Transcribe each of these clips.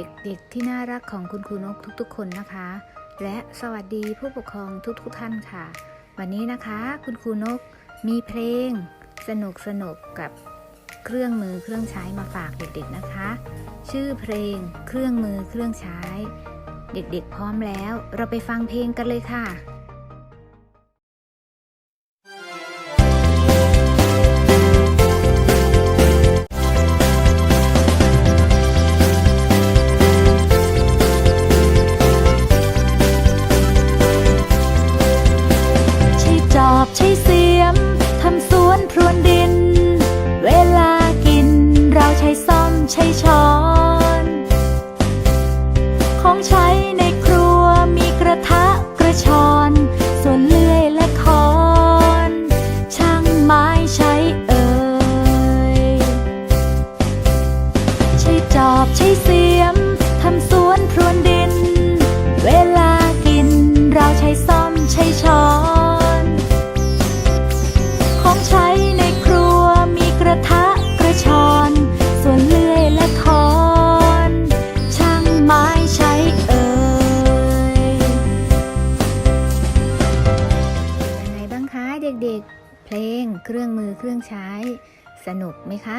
ด็กๆที่น่ารักของคุณครูนกทุกๆ คนนะคะ และสวัสดีผู้ปกครองทุกๆ ท่านค่ะ วันนี้นะคะคุณครูนกมีเพลงสนุกสนุกๆกับเครื่องมือเครื่องใช้มาฝากเด็กๆนะคะ ชื่อเพลงเครื่องมือเครื่องใช้ เด็กๆพร้อมแล้ว เราไปฟังเพลงกันเลยค่ะ อบใช้เสียม ทำสวนพรวนดิน เวลากินเราใช้ซ่อมใช้ช้อน ของใช้ในครัวมีกระทะกระชอน ส่วนเลื่อยและคอน ช่างไม้ใช้เอ่ย ใช้จอบใช้เสียม เด็กๆ เพลง เครื่องมือเครื่องใช้ สนุกไหมคะ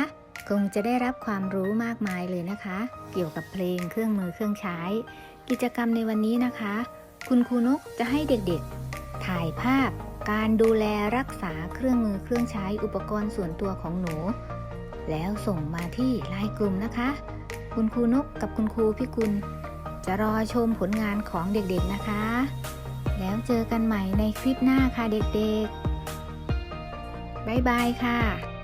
คงจะได้รับความรู้มากมายเลยนะคะ เกี่ยวกับเพลงเครื่องมือเครื่องใช้ กิจกรรมในวันนี้นะคะ คุณครูนกจะให้เด็กๆ ถ่ายภาพ การดูแลรักษาเครื่องมือเครื่องใช้อุปกรณ์ส่วนตัวของหนู แล้วส่งมาที่ไลน์กลุ่มนะคะ คุณครูนกกับคุณครูพิกุลจะรอชมผลงานของเด็กๆนะคะ แล้วเจอกันใหม่ในคลิปหน้าค่ะเด็กๆ บ๊ายบายค่ะ